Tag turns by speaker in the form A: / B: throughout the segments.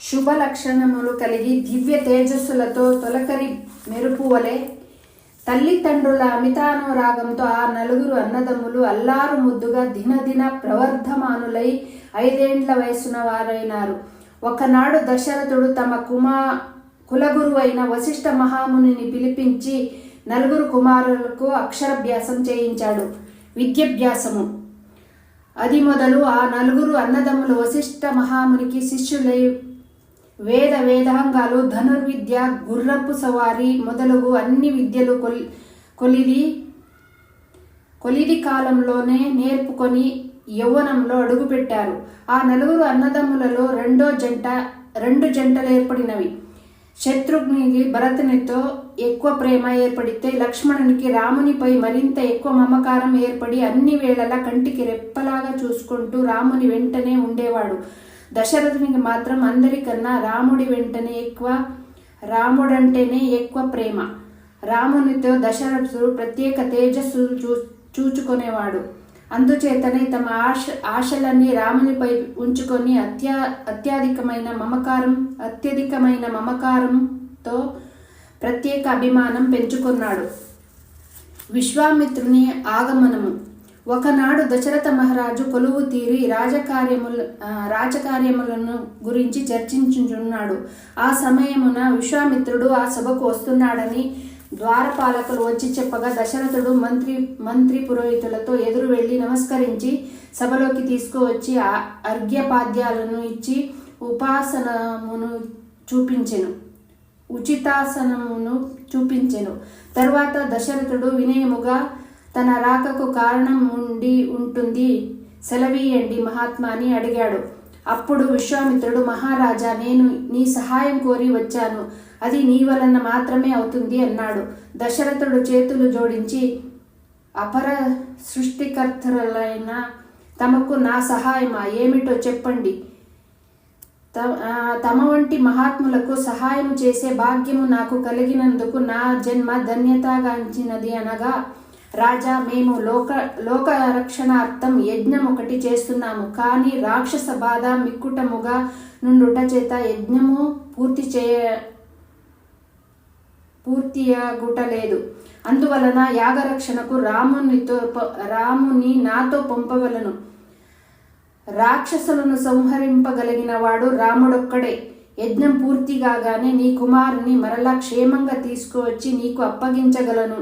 A: శుభ లక్షణములు కలిగి దివ్య తేజస్సులతో తొలకరి మెరుపు వలె తల్లిదండ్రుల అమితానురాగంతో ఆ నలుగురు అన్నదమ్ములు అల్లారు ముద్దుగా దినదిన ప్రవర్ధమానులై ఐదేండ్ల వయసున వారైనారు. ఒకనాడు దశరథుడు తమ కుమా కులగురు అయిన వశిష్ఠ మహామునిని పిలిపించి నలుగురు కుమారులకు అక్షరాభ్యాసం చేయించాడు. విద్యాభ్యాసము. అది మొదలు ఆ నలుగురు అన్నదమ్ములు వశిష్ఠ మహామునికి శిష్యులై వేద వేదాంగాలు ధనుర్విద్య గుర్రపు సవారి మొదలగు అన్ని విద్యలు కొలి కొలిది కొలిది కాలంలోనే నేర్పుకొని యవ్వనంలో అడుగుపెట్టారు. ఆ నలుగురు అన్నదమ్ములలో రెండో జంట రెండు జంటలు ఏర్పడినవి. శత్రుఘ్నికి భరతునితో ఎక్కువ ప్రేమ ఏర్పడితే లక్ష్మణునికి రామునిపై మరింత ఎక్కువ మమకారం ఏర్పడి అన్ని వేళలా కంటికి రెప్పలాగా చూసుకుంటూ రాముని వెంటనే ఉండేవాడు. దశరథునికి మాత్రం అందరికన్నా రాముడి వెంటనే ఎక్కువ రాముడంటేనే ఎక్కువ ప్రేమ. రామునితో దశరథుడు ప్రత్యేక తేజస్సు చూ చూచుకునేవాడు. అందుచేతనే తమ ఆశ ఆశలన్నీ రామునిపై ఉంచుకొని అత్యా అత్యధికమైన మమకారం అత్యధికమైన మమకారంతో ప్రత్యేక అభిమానం పెంచుకున్నాడు. విశ్వామిత్రుని ఆగమనము. ఒకనాడు దశరథ మహారాజు కొలువు తీరి రాజకార్యముల రాజకార్యములను గురించి చర్చించుచున్నాడు. ఆ సమయమున విశ్వామిత్రుడు ఆ సభకు వస్తున్నాడని ద్వారపాలకులు వచ్చి చెప్పగా దశరథుడు మంత్రి మంత్రి పురోహితులతో ఎదురు వెళ్ళి నమస్కరించి సభలోకి తీసుకువచ్చి అర్ఘ్యపాద్యాలను ఇచ్చి ఉపాసనమును చూపించెను. ఉచితాసనమును చూపించెను. తర్వాత దశరథుడు వినయముగా తన రాకకు కారణం ఉండి ఉంటుంది. సెలవీయండి మహాత్మా అని అడిగాడు. అప్పుడు విశ్వామిత్రుడు మహారాజా నేను నీ సహాయం కోరి వచ్చాను. అది నీ వలన మాత్రమే అవుతుంది అన్నాడు. దశరథుడు చేతులు జోడించి అపర సృష్టికర్తలైన తమకు నా సహాయమా? ఏమిటో చెప్పండి. త- తమ వంటి మహాత్ములకు సహాయం చేసే భాగ్యము నాకు కలిగినందుకు నా జన్మ ధన్యతగాంచినది అనగా రాజా మేము లోక లోక రక్షణార్థం యజ్ఞం ఒకటి చేస్తున్నాము. కానీ రాక్షస బాధ మిక్కుటముగా నుండుట చేత యజ్ఞము పూర్తి చేయ పూర్తియగుటలేదు. అందువలన యాగరక్షణకు రామునితో ప- రాముని నాతో పంపవలను. రాక్షసులను సంహరింపగలిగిన వాడు రాముడొక్కడే. యజ్ఞం పూర్తి కాగానే నీ కుమారుని మరలా క్షేమంగా తీసుకువచ్చి నీకు అప్పగించగలను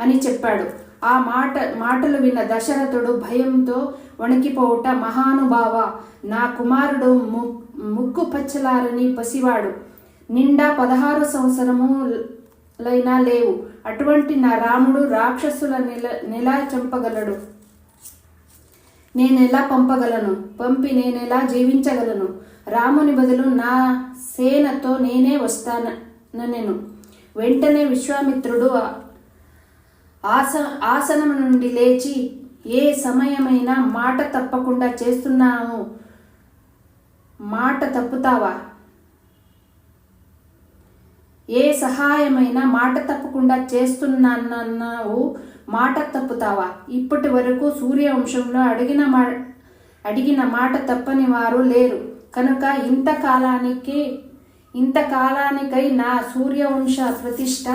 A: అని చెప్పాడు. ఆ మాట మాటలు విన్న దశరథుడు భయంతో వణికిపోవుట మహానుభావ. నా కుమారుడు ము ముక్కు పచ్చలారని పసివాడు. నిండా పదహారు సంవత్సరములైనా లేవు. అటువంటి నా రాముడు రాక్షసుల నెల నెలా చంపగలడు. నేనెలా పంపగలను? పంపి నేనెలా జీవించగలను? రాముని బదులు నా సేనతో నేనే వస్తాన నేను వెంటనే విశ్వామిత్రుడు ఆస ఆసనం నుండి లేచి ఏ సమయమైనా మాట తప్పకుండా చేస్తున్నాము మాట తప్పుతావా? ఏ సహాయమైనా మాట తప్పకుండా చేస్తున్నానన్నావు? మాట తప్పుతావా? ఇప్పటి వరకు సూర్యవంశంలో అడిగిన మా అడిగిన మాట తప్పని వారు లేరు. కనుక ఇంతకాలానికి ఇంతకాలానికై నా సూర్యవంశ ప్రతిష్ట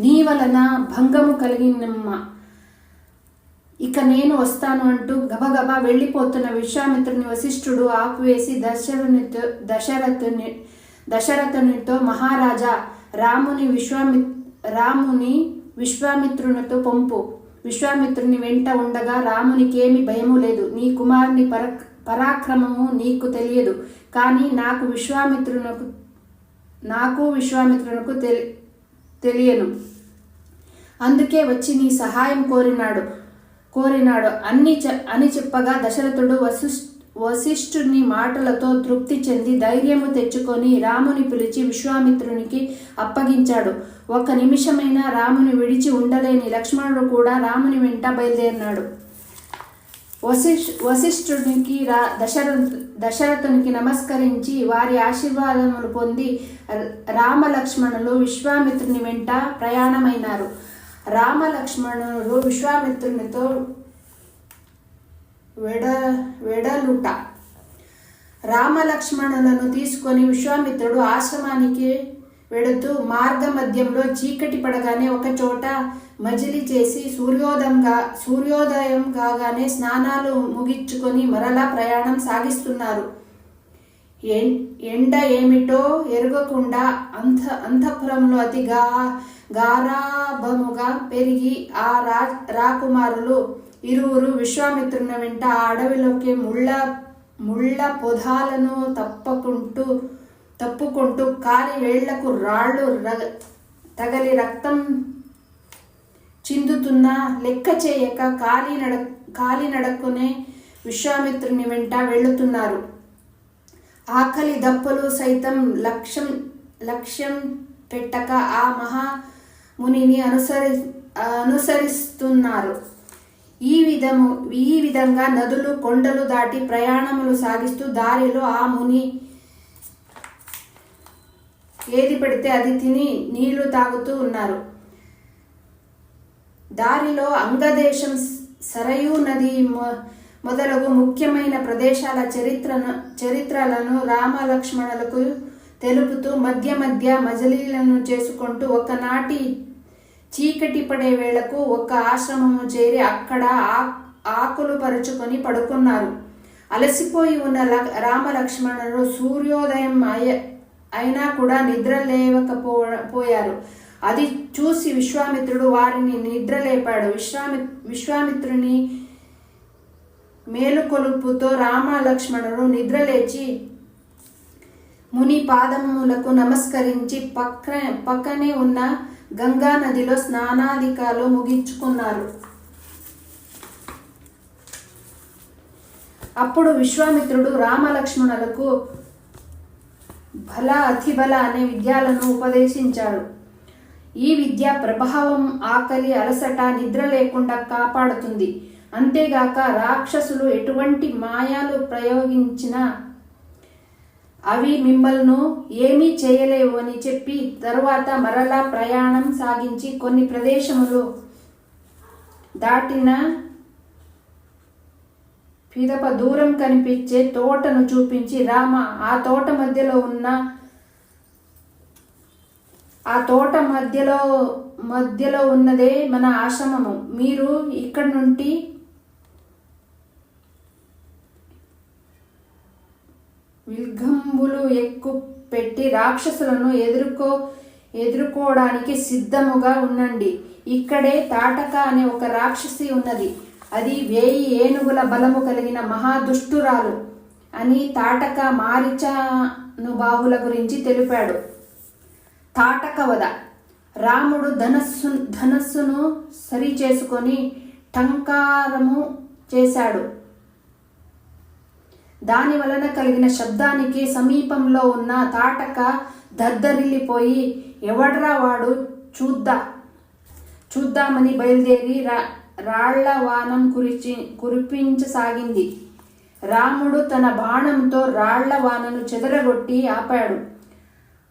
A: నీ వలన భంగము కలిగినమ్మా. ఇక నేను వస్తాను అంటూ గబగబా వెళ్ళిపోతున్న విశ్వామిత్రుని వశిష్ఠుడు ఆపివేసి దశరథునితో దశరథుని దశరథునితో మహారాజా రాముని విశ్వామి రాముని విశ్వామిత్రునితో పంపు. విశ్వామిత్రుని వెంట ఉండగా రామునికేమి భయము లేదు. నీ కుమారుని పర పరాక్రమము నీకు తెలియదు. కానీ నాకు విశ్వామిత్రునకు నాకు విశ్వామిత్రునకు తెలి తెలియను. అందుకే వచ్చి నీ సహాయం కోరినాడు. కోరినాడు. అన్ని అని చెప్పగా దశరథుడు వశిష్ వశిష్ఠుని మాటలతో తృప్తి చెంది ధైర్యము తెచ్చుకొని రాముని పిలిచి విశ్వామిత్రునికి అప్పగించాడు. ఒక నిమిషమైనా రాముని విడిచి ఉండలేని లక్ష్మణుడు కూడా రాముని వెంట బయలుదేరినాడు. వశిష్ వశిష్ఠునికి రా దశరథ దశరథునికి నమస్కరించి వారి ఆశీర్వాదములు పొంది రామలక్ష్మణులు విశ్వామిత్రుని వెంట ప్రయాణమైనారు. రామలక్ష్మణులు విశ్వామిత్రునితో వెడ వెడలుట. రామలక్ష్మణులను తీసుకొని విశ్వామిత్రుడు ఆశ్రమానికి వెడుతూ మార్గ మధ్యంలో చీకటి పడగానే ఒక చోట మజిలి చేసి సూర్యోదయంగా సూర్యోదయం కాగానే స్నానాలు ముగించుకొని మరలా ప్రయాణం సాగిస్తున్నారు. ఎండ ఏమిటో ఎరగకుండా అంత అంతఃపురంలో అతి గా గారాభముగా పెరిగి ఆ రా రాకుమారులు ఇరువురు విశ్వామిత్రుని వెంట ఆ అడవిలోకి ముళ్ళ ముళ్ళ పొదాలను తప్పకుంటూ తప్పుకుంటూ కాలి వేళ్ళకు రాళ్ళు రగ- తగలి రక్తం చిందుతున్న లెక్క చేయక కాలి నడ కాలి నడక్కునే విశ్వామిత్రుని వెంట వెళుతున్నారు. ఆకలి దప్పలు సైతం లక్ష్యం లక్ష్యం పెట్టక ఆ మహా మునిని అనుసరి అనుసరిస్తున్నారు. ఈ విధము ఈ విధంగా నదులు కొండలు దాటి ప్రయాణములు సాగిస్తూ దారిలో ఆ ముని ఏది పెడితే అది తిని నీళ్ళు తాగుతూ ఉన్నారు. దారిలో అంగదేశం సరయూ నది మొదలగు ముఖ్యమైన ప్రదేశాల చరిత్రను చరిత్రలను రామలక్ష్మణులకు తెలుపుతూ మధ్య మధ్య మజలీలను చేసుకుంటూ ఒకనాటి చీకటి పడే వేళకు ఒక ఆశ్రమము చేరి అక్కడ ఆకులు పరుచుకొని పడుకున్నారు. అలసిపోయి ఉన్న రామలక్ష్మణులు సూర్యోదయం అయ అయినా కూడా నిద్ర లేవకపో పోయారు. అది చూసి విశ్వామిత్రుడు వారిని నిద్రలేపాడు. విశ్వామి విశ్వామిత్రుని మేలుకొలుపుతో రామలక్ష్మణుడు నిద్రలేచి ముని పాదములకు నమస్కరించి పక్క పక్కనే ఉన్న గంగా నదిలో స్నానాధికాలు ముగించుకున్నారు. అప్పుడు విశ్వామిత్రుడు రామలక్ష్మణులకు బల అతిబల అనే విద్యాలను ఉపదేశించాడు. ఈ విద్య ప్రభావం ఆకలి అలసట నిద్ర లేకుండా కాపాడుతుంది. అంతేగాక రాక్షసులు ఎటువంటి మాయాలు ప్రయోగించినా అవి మిమ్మల్ని ఏమీ చేయలేవు అని చెప్పి తరువాత మరలా ప్రయాణం సాగించి కొన్ని ప్రదేశములు దాటిన పిదప దూరం కనిపించే తోటను చూపించి రామ ఆ తోట మధ్యలో ఉన్న ఆ తోట మధ్యలో మధ్యలో ఉన్నదే మన ఆశ్రమము. మీరు ఇక్కడ నుండి విల్గంబులు ఎక్కు పెట్టి రాక్షసులను ఎదుర్కో ఎదుర్కోవడానికి సిద్ధముగా ఉండండి. ఇక్కడే తాటక అనే ఒక రాక్షసి ఉన్నది. అది వేయి ఏనుగుల బలము కలిగిన మహాదుష్టురాలు అని తాటక మారిచానుబాహుల గురించి తెలిపాడు. తాటక వద రాముడు ధనస్సు ధనస్సును సరి చేసుకొని టంకారము చేశాడు. దాని వలన కలిగిన శబ్దానికి సమీపంలో ఉన్న తాటక దద్దరిల్లిపోయి ఎవడ్రా వాడు? చూద్దా. చూద్దామని బయలుదేరి రా రాళ్ళ వానం కురిచి కురిపించసాగింది. రాముడు తన బాణంతో రాళ్ళ వానను చెదరగొట్టి ఆపాడు.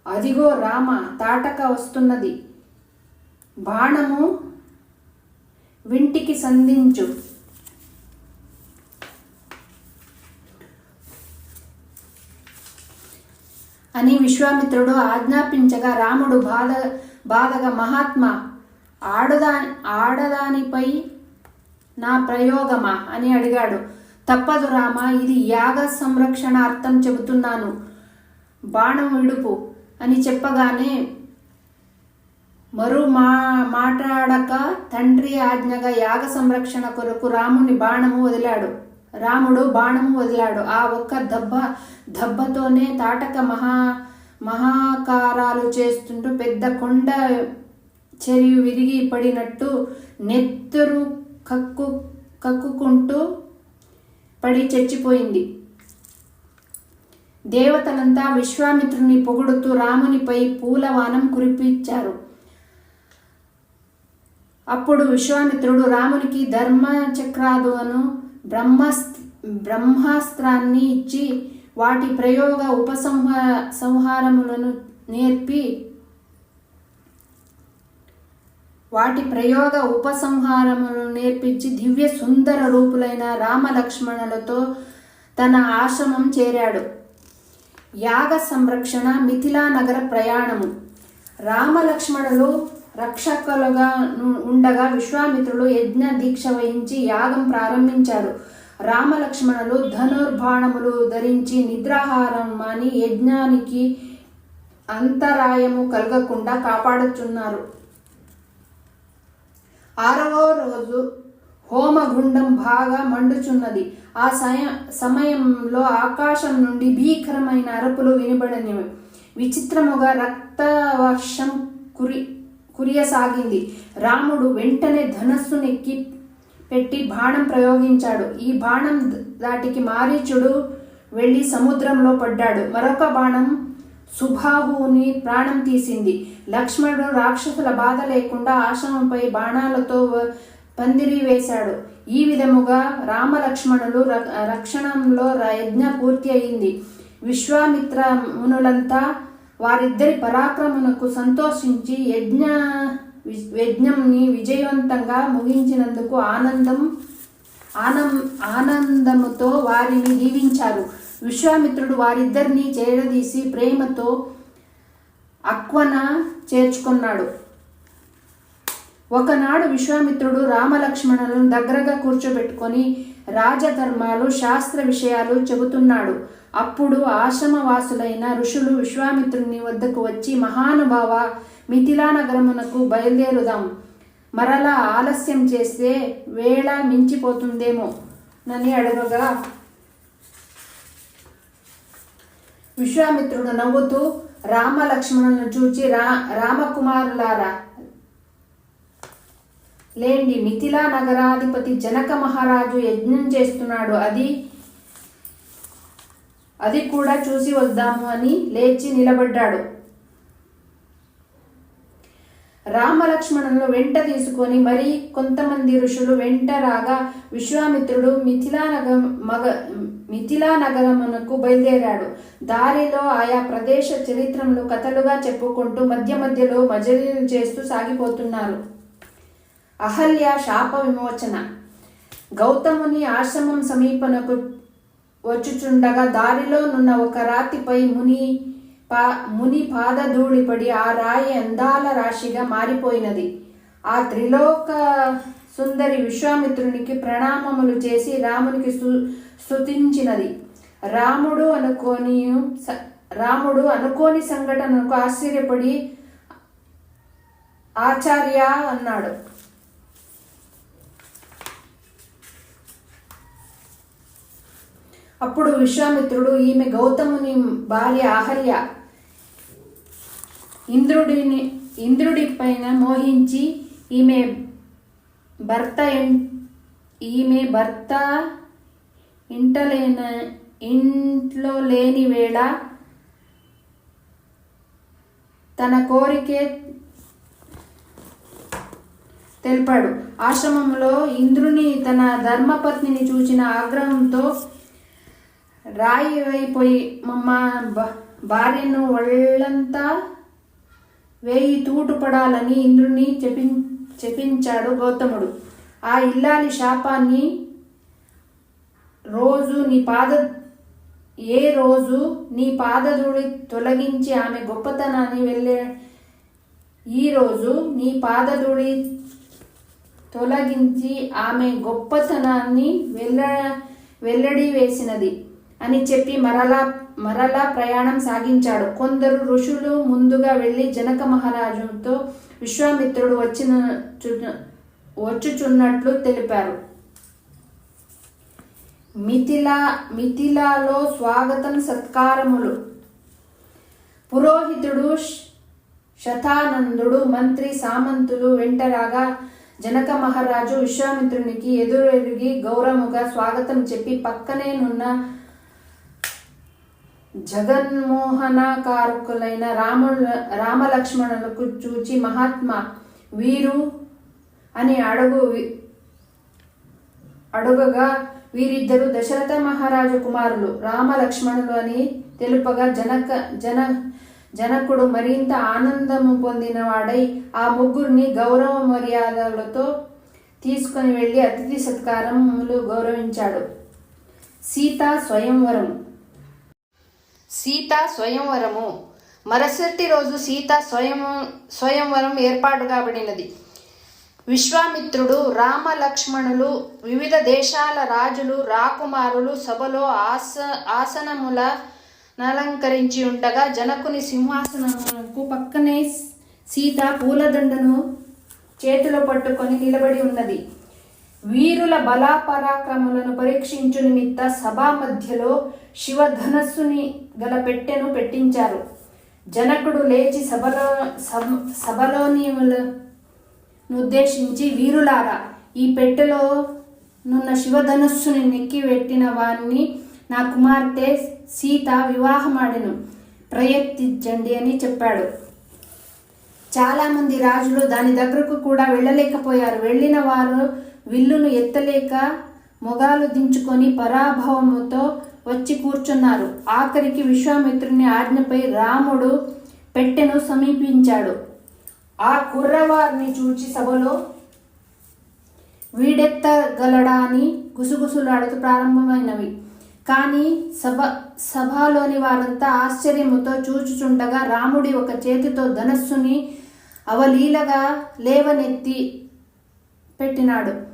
A: అదిగో రామ తాటక వస్తున్నది. బాణము వింటికి సంధించు. అని విశ్వామిత్రుడు ఆజ్ఞాపించగా రాముడు బాధ బాధగా మహాత్మ ఆడదా ఆడదానిపై నా ప్రయోగమా? అని అడిగాడు. తప్పదు రామ ఇది యాగ సంరక్షణ అర్థం చెబుతున్నాను. బాణం విడుపు అని చెప్పగానే మరో మా మాట్లాడక తండ్రి ఆజ్ఞగా యాగ సంరక్షణ కొరకు రాముని బాణము వదిలాడు. రాముడు బాణము వదిలాడు. ఆ ఒక్క దెబ్బ దెబ్బతోనే తాటక మహా మహాకారాలు చేస్తుంటూ పెద్ద కొండ చెరియు విరిగి పడినట్టు నెత్తురు కక్కు కక్కుకుంటూ పడి చచ్చిపోయింది. దేవతలంతా విశ్వామిత్రుని పొగుడుతూ రామునిపై పూలవానం కురిపించారు. అప్పుడు విశ్వామిత్రుడు రామునికి ధర్మచక్రాదును బ్రహ్మస్ బ్రహ్మాస్త్రాన్ని ఇచ్చి వాటి ప్రయోగ ఉపసంహ సంహారములను నేర్పి వాటి ప్రయోగ ఉపసంహారములను నేర్పించి దివ్య సుందర రూపులైన రామలక్ష్మణులతో తన ఆశ్రమం చేరాడు. యాగ సంరక్షణ మిథిలా నగర ప్రయాణము. రామలక్ష్మణులు రక్షకులుగా ఉండగా విశ్వామిత్రుడు యజ్ఞ దీక్ష వహించి యాగం ప్రారంభించాడు రామలక్ష్మణులు ధనుర్బాణములు ధరించి నిద్రాహారం మాని యజ్ఞానికి అంతరాయము కలగకుండా కాపాడుచున్నారు. ఆరవ రోజు హోమగుండం బాగా మండుచున్నది. ఆ సయ సమయంలో ఆకాశం నుండి భీకరమైన అరుపులు వినబడినవి. విచిత్రముగా రక్తవర్షం కురి కురియసాగింది. రాముడు వెంటనే ధనస్సునెక్కి పెట్టి బాణం ప్రయోగించాడు. ఈ బాణం దాటికి మారీచుడు వెళ్ళి సముద్రంలో పడ్డాడు. మరొక బాణం సుబాహువుని ప్రాణం తీసింది. లక్ష్మణుడు రాక్షసుల బాధ లేకుండా ఆశ్రమంపై బాణాలతో పందిరి వేశాడు. ఈ విధముగా రామలక్ష్మణులు ర- రక్షణంలో ర- యజ్ఞ పూర్తి అయింది. విశ్వామిత్ర మునులంతా వారిద్దరి పరాక్రమునకు సంతోషించి యజ్ఞ యజ్ఞంని విజయవంతంగా ముగించినందుకు ఆనందం ఆనం ఆనందముతో వారిని దీవించారు. విశ్వామిత్రుడు వారిద్దరిని చేరదీసి ప్రేమతో అక్వన చేర్చుకున్నాడు. ఒకనాడు విశ్వామిత్రుడు రామలక్ష్మణులను దగ్గరగా కూర్చోబెట్టుకొని రాజధర్మాలు శాస్త్ర విషయాలు చెబుతున్నాడు. అప్పుడు ఆశ్రమవాసులైన ఋషులు విశ్వామిత్రుని వద్దకు వచ్చి మహానుభావ మిథిలా నగరమునకు బయలుదేరుదాం. మరలా ఆలస్యం చేస్తే వేళ మించిపోతుందేమో నని అడగగా విశ్వామిత్రుడు నవ్వుతూ రామలక్ష్మణులను చూచి రా రామకుమారులారా లేండి. మిథిలా నగరాధిపతి జనక మహారాజు యజ్ఞం చేస్తున్నాడు. అది అది కూడా చూసి వద్దాము అని లేచి నిలబడ్డాడు. రామలక్ష్మణులను వెంట తీసుకొని మరి కొంతమంది ఋషులు వెంట రాగా విశ్వామిత్రుడు మిథిలా నగ మగ మిథిలా నగరమునకు బయలుదేరాడు. దారిలో ఆయా ప్రదేశ చరిత్రములు కథలుగా చెప్పుకుంటూ మధ్య మధ్యలో మజలీలు చేస్తూ సాగిపోతున్నారు. అహల్య శాప విమోచన. గౌతముని ఆశ్రమం సమీపనకు వచ్చుచుండగా దారిలో నున్న ఒక రాతిపై ముని పా ముని పాదధూళిపడి ఆ రాయి అందాల రాశిగా మారిపోయినది. ఆ త్రిలోక సుందరి విశ్వామిత్రునికి ప్రణామములు చేసి రామునికి స్తు స్తుతించినది. రాముడు అనుకోని స- రాముడు అనుకోని సంఘటనకు ఆశ్చర్యపడి ఆచార్య అన్నాడు. అప్పుడు విశ్వామిత్రుడు ఈమె గౌతముని భార్య అహల్య ఇంద్రుడిని ఇంద్రుడి పైన మోహించి ఈమె భర్త ఈమె భర్త ఇంటలేన ఇంట్లో లేని వేళ తన కోరికే తెలిపాడు. ఆశ్రమంలో ఇంద్రుని తన ధర్మపత్నిని చూచిన ఆగ్రహంతో రాయి అయిపోయి మమ్మ భార్యను ఒళ్ళంతా వేయి తూటుపడాలని ఇంద్రుని చెప్పి చెప్పించాడు గౌతముడు. ఆ ఇల్లాలి శాపాన్ని రోజు నీ పాద ఏ రోజు నీ పాదధూళి తొలగించి ఆమె గొప్పతనాన్ని వెళ్ళే ఈ రోజు నీ పాదధూళి తొలగించి ఆమె గొప్పతనాన్ని వెళ్ళ వెల్లడి వేసినది. అని చెప్పి మరలా మరలా ప్రయాణం సాగించాడు. కొందరు ఋషులు ముందుగా వెళ్ళి జనక మహారాజుతో విశ్వామిత్రుడు వచ్చిన వచ్చుచున్నట్లు తెలిపారు. మిథిలా మిథిలాలో స్వాగతం సత్కారములు. పురోహితుడు శతానందుడు మంత్రి సామంతులు వెంటరాగా జనక మహారాజు విశ్వామిత్రునికి ఎదురెరిగి గౌరవముగా స్వాగతం చెప్పి పక్కనే నున్న జగన్మోహనకారకులైన రాముల రామలక్ష్మణులకు చూచి మహాత్మా వీరు అని అడుగు అడుగగా వీరిద్దరు దశరథ మహారాజు కుమారులు రామలక్ష్మణులు అని తెలుపగా జనక జన జనకుడు మరింత ఆనందము పొందినవాడై ఆ ముగ్గురిని గౌరవ మర్యాదలతో తీసుకొని వెళ్ళి అతిథి సత్కారములు గౌరవించాడు. సీత స్వయంవరం సీతా స్వయంవరము. మరుసటి రోజు సీత స్వయం స్వయంవరం ఏర్పాటు కాబడినది విశ్వామిత్రుడు రామ లక్ష్మణులు వివిధ దేశాల రాజులు రాకుమారులు సభలో ఆస ఆసనముల అలంకరించి ఉండగా జనకుని సింహాసనముకు పక్కనే సీత పూలదండను చేతిలో పట్టుకొని నిలబడి ఉన్నది. వీరుల బలాపరాక్రములను పరీక్షించు నిమిత్త సభా మధ్యలో శివధనస్సుని గల పెట్టెను పెట్టించారు. జనకుడు లేచి సభలో సభ ఉద్దేశించి వీరులారా ఈ పెట్టెలో నున్న శివధనుస్సుని నెక్కివెట్టిన వారిని వాణ్ణి నా కుమార్తె సీత వివాహమాడెను. ప్రయత్నించండి అని చెప్పాడు. చాలామంది రాజులు దాని దగ్గరకు కూడా వెళ్ళలేకపోయారు. వెళ్ళిన వారు విల్లును ఎత్తలేక మొగాలు దించుకొని పరాభవముతో వచ్చి కూర్చున్నారు. ఆఖరికి విశ్వామిత్రుని ఆజ్ఞపై రాముడు పెట్టెను సమీపించాడు. ఆ కుర్రవారిని చూచి సభలో వీడెత్తగలడా అని గుసుగుసులాడుతూ ప్రారంభమైనవి. కానీ సభ సభలోని వారంతా ఆశ్చర్యముతో చూచుచుండగా రాముడి ఒక చేతితో ధనస్సుని అవలీలగా లేవనెత్తి పెట్టినాడు.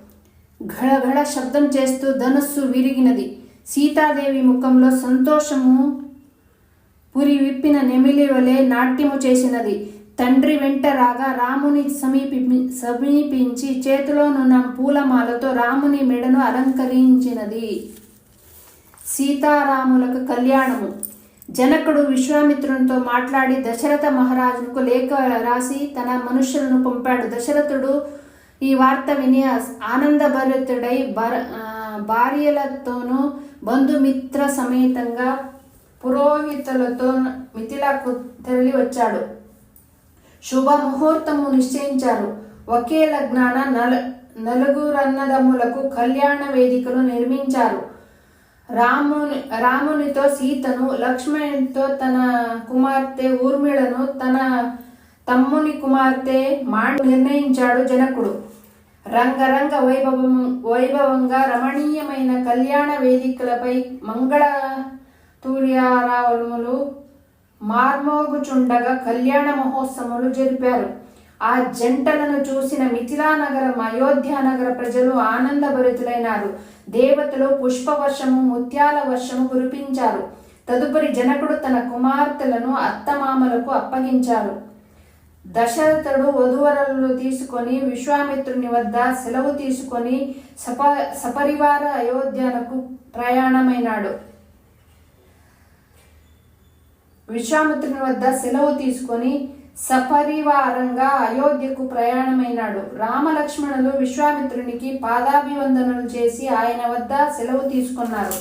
A: ఘళఘళ శబ్దం చేస్తూ ధనుస్సు విరిగినది. సీతాదేవి ముఖంలో సంతోషము పురి విప్పిన నెమిలి వలె నాట్యము చేసినది. తండ్రి వెంట రాగా రాముని సమీపి సమీపించి చేతిలోనున్న పూలమాలతో రాముని మెడను అలంకరించినది. సీతారాములకు కళ్యాణము. జనకుడు విశ్వామిత్రునితో మాట్లాడి దశరథ మహారాజుకు లేఖ రాసి తన మనుషులను పంపాడు. దశరథుడు ఈ వార్త విని ఆనందభరితుడై భర భార్యలతోనూ బంధుమిత్ర సమేతంగా పురోహితులతో మిథిలాకు తరలి వచ్చాడు. శుభ ముహూర్తము నిశ్చయించారు. ఒకే లగ్నాన నల నలుగురన్నదమ్ములకు కళ్యాణ వేదికలు నిర్మించారు. రాముని రామునితో సీతను లక్ష్మణునితో తన కుమార్తె ఊర్మిళను తన తమ్ముని కుమార్తె మాండు నిర్ణయించాడు జనకుడు. రంగరంగ వైభవం వైభవంగా రమణీయమైన కళ్యాణ వేదికలపై మంగళ తూర్యారావములు మార్మోగుచుండగా కళ్యాణ మహోత్సవములు జరిపారు. ఆ జంటలను చూసిన మిథిలా నగరం అయోధ్య నగర ప్రజలు ఆనందభరితులైనారు. దేవతలు పుష్పవర్షము ముత్యాల వర్షము కురిపించారు. తదుపరి జనకుడు తన కుమార్తెలను అత్తమామలకు అప్పగించారు. దశరథుడు వధువరులు తీసుకొని విశ్వామిత్రుని వద్ద సెలవు తీసుకొని సప సపరివార అయోధ్యనకు ప్రయాణమైనాడు. విశ్వామిత్రుని వద్ద సెలవు తీసుకొని సపరివారంగా అయోధ్యకు ప్రయాణమైనాడు. రామలక్ష్మణులు విశ్వామిత్రునికి పాదాభివందనలు చేసి ఆయన వద్ద సెలవు తీసుకున్నారు.